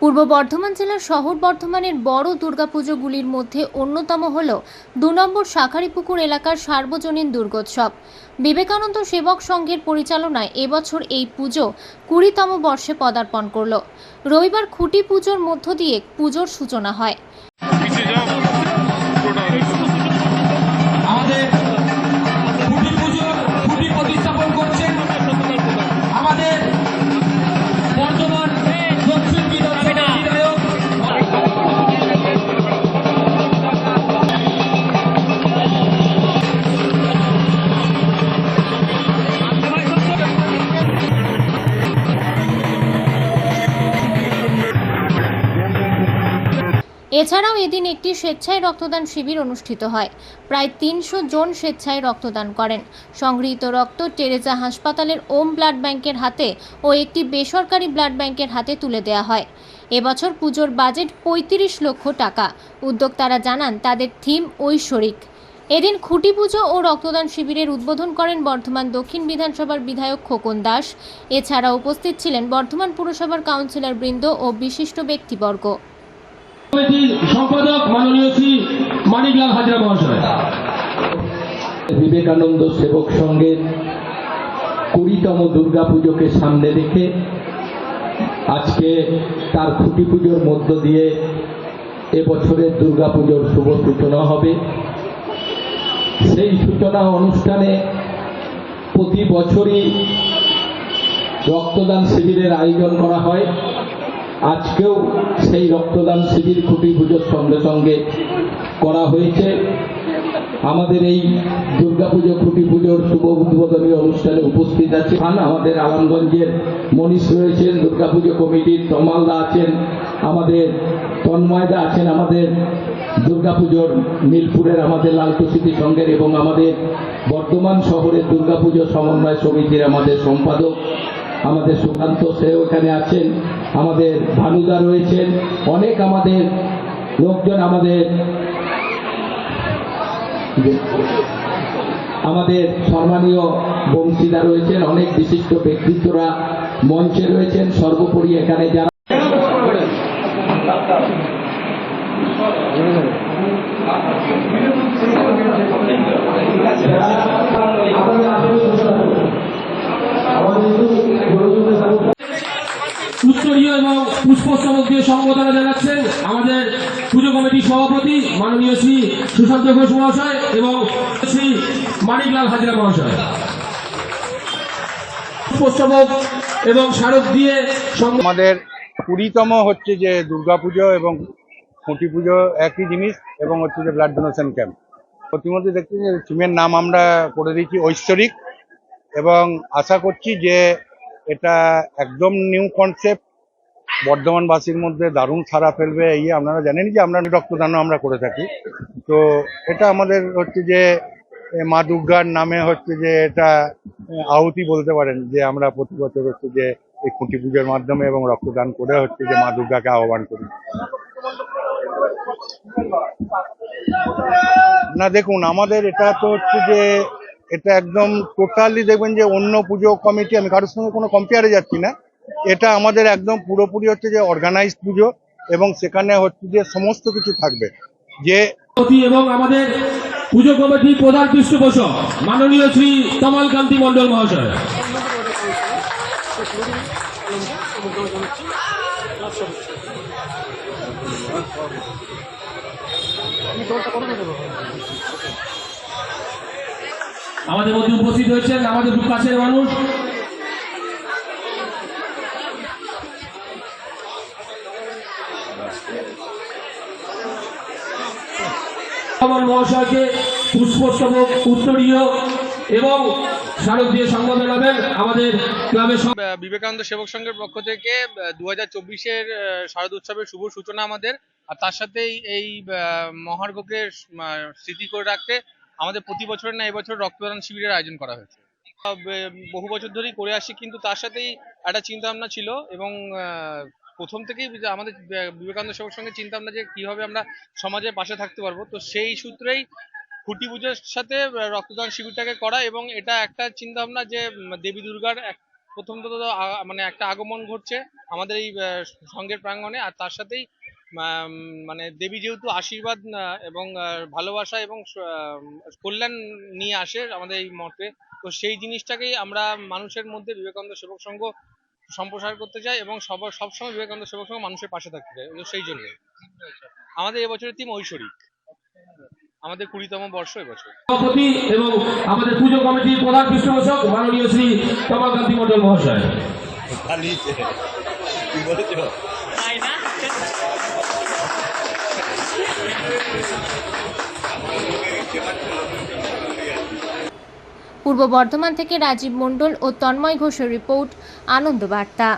পূর্ব বর্ধমান জেলার শহর বর্ধমানের বড় দুর্গাপুজোগুলির মধ্যে অন্যতম হল দু নম্বর শাখারিপুকুর এলাকার সার্বজনীন দুর্গোৎসব। বিবেকানন্দ সেবক সংঘের পরিচালনায় এবছর এই পুজো কুড়িতম বর্ষে পদার্পণ করল। রবিবার খুঁটি পুজোর মধ্য দিয়ে পুজোর সূচনা হয়। এছাড়াও এদিন একটি স্বেচ্ছায় রক্তদান শিবির অনুষ্ঠিত হয়। প্রায় তিনশো জন স্বেচ্ছায় রক্তদান করেন। সংগৃহীত রক্ত টেরেজা হাসপাতালের ওম ব্লাড ব্যাংকের হাতে ও একটি বেসরকারি ব্লাড ব্যাংকের হাতে তুলে দেওয়া হয়। এবছর পুজোর বাজেট পঁয়ত্রিশ লক্ষ টাকা। উদ্যোক্তারা জানান, তাদের থিম ঐশ্বরিক। এদিন খুঁটি পুজো ও রক্তদান শিবিরের উদ্বোধন করেন বর্ধমান দক্ষিণ বিধানসভার বিধায়ক খোকন দাস। এছাড়া উপস্থিত ছিলেন বর্ধমান পুরসভার কাউন্সিলর বৃন্দ ও বিশিষ্ট ব্যক্তিবর্গ। সম্পাদক মাননীয় শ্রী মানিকলাল হাজরা মহাশয়। বিবেকানন্দ সেবক সংঘের কুড়িতম দুর্গাপুজোকে সামনে রেখে আজকে তার খুঁটি পুজোর মধ্য দিয়ে এবছরের দুর্গাপুজোর শুভ সূচনা হবে। সেই সূচনা অনুষ্ঠানে প্রতি বছরই রক্তদান শিবিরের আয়োজন করা হয়। আজকেও সেই রক্তদান শিবির খুঁটি পুজোর সঙ্গে সঙ্গে করা হয়েছে। আমাদের এই দুর্গাপুজো খুঁটি পুজোর শুভ উদ্বোধনী অনুষ্ঠানে উপস্থিত আছে খান আমাদের আলমগঞ্জের মনীষ রয়েছেন, দুর্গাপুজো কমিটির তমালদা আছেন, আমাদের তন্ময়দা আছেন, আমাদের দুর্গাপুজোর মিলপুরের আমাদের লালকুশিতি সংঘের এবং আমাদের বর্ধমান শহরের দুর্গাপুজো সমন্বয় সমিতির আমাদের সম্পাদক। আমাদের সুকান্ত সেও এখানে আছেন, আমাদের ভানুদা রয়েছেন, অনেক আমাদের লোকজন আমাদের আমাদের সম্মানীয় বংশীদা রয়েছেন, অনেক বিশিষ্ট ব্যক্তিত্বরা মঞ্চে রয়েছেন, সর্বোপরি এখানে যারা উত্তরীয় পুষ্পস্তবক দিয়ে সম্বোধনা জানাচ্ছেন আমাদের পুজো কমিটির সভাপতি মাননীয় শ্রী সুশান্ত ঘোষ মহাশয় এবং শ্রী মানিকলাল হাজরা মহাশয়। পুষ্পস্তবক এবং স্মারক দিয়ে আমাদের কুড়িতম হচ্ছে যে দুর্গাপুজো এবং খুঁটি পুজো একই জিনিস এবং হচ্ছে যে ব্লাড ডোনেশন ক্যাম্প প্রতিমধ্যে দেখছি যে টিমের নাম আমরা করে দিয়েছি ঐশ্বরিক এবং আশা করছি যে এটা একদম নিউ কনসেপ্ট বর্ধমানবাসীর মধ্যে দারুণ সারা ফেলবে, এই আপনারা জানেন যে আমরা রক্তদানও আমরা করে থাকি। তো এটা আমাদের হচ্ছে যে মা দুর্গার নামে হচ্ছে যে এটা আহুতি বলতে পারেন যে আমরা প্রতি বছর হচ্ছে যে এই খুঁটি পুজোর মাধ্যমে এবং রক্তদান করে হচ্ছে যে মা দুর্গাকে আহ্বান করি। না, দেখুন, আমাদের এটা তো হচ্ছে যে, এটা একদম টোটালি দেখবেন যে অন্য পুজো কমিটি, আমি কারোর সঙ্গে কোনো কম্পেয়ারে যাচ্ছি না। এটা আমাদের একদম পুরোপুরি হচ্ছে যে অর্গানাইজ পুজো এবং সেখানে হচ্ছে যে সমস্ত কিছু থাকবে। যে এবং আমাদের পুজো কমিটির প্রধান পৃষ্ঠপোষক মাননীয় শ্রী তমাল কান্তি মন্ডল মহাশয়। আমাদের মধ্যে উপস্থিত হয়েছেন আমাদের কাছের মানুষ। আমার মহাশয়কে পুষ্পস্তবক উত্তরীয় এবং স্মারক দিয়ে সম্বোধন জানাবেন আমাদের ক্লাবের বিবেকানন্দ সেবক সংঘের পক্ষ থেকে দু হাজার চব্বিশের শারদ উৎসবের শুভ সূচনা আমাদের। আর তার সাথেই এই মহার্ঘকে স্মৃতি করে রাখতে আমাদের প্রতি বছরের না এবছর রক্তদান শিবিরের আয়োজন করা হয়েছে। বহু বছর ধরেই করে আসছি কিন্তু তার সাথেই একটা চিন্তা ভাবনা ছিল এবং প্রথম থেকেই আমাদের বিবেকানন্দ সেবক সঙ্গে চিন্তা ভাবনা যে কীভাবে আমরা সমাজের পাশে থাকতে পারব, তো সেই সূত্রেই খুঁটি পুজোর সাথে রক্তদান শিবিরটাকে করা এবং এটা একটা চিন্তা ভাবনা যে দেবী দুর্গার প্রথমত তো মানে একটা আগমন ঘটছে আমাদের এই সংঘের প্রাঙ্গণে আর তার সাথেই মানে দেবী যেহেতু আশীর্বাদ এবং ভালোবাসা এবং কল্যাণ নিয়ে আসে আমাদের এই মঠে, তো সেই জিনিসটাকেই আমরা মানুষের মধ্যে বিবেকানন্দ সেবক সংঘ সম্প্রসার করতে চাই এবং সবার সবসময় বিবেকানন্দ সেবক সংঘ মানুষের পাশে থাকতে চাই সেই জন্য। আমাদের এবছরের থিম ঐশ্বরিক। আমাদের কুড়িতম বর্ষ এবছর। সভাপতি এবং আমাদের পুজো কমিটির প্রধান পৃষ্ঠপোষক মাননীয় শ্রী কমলকান্তি মন্ডল মহাশয়। কি পূর্ব বর্ধমান থেকে রাজীব মণ্ডল ও তন্ময় ঘোষের রিপোর্ট আনন্দ বার্তা।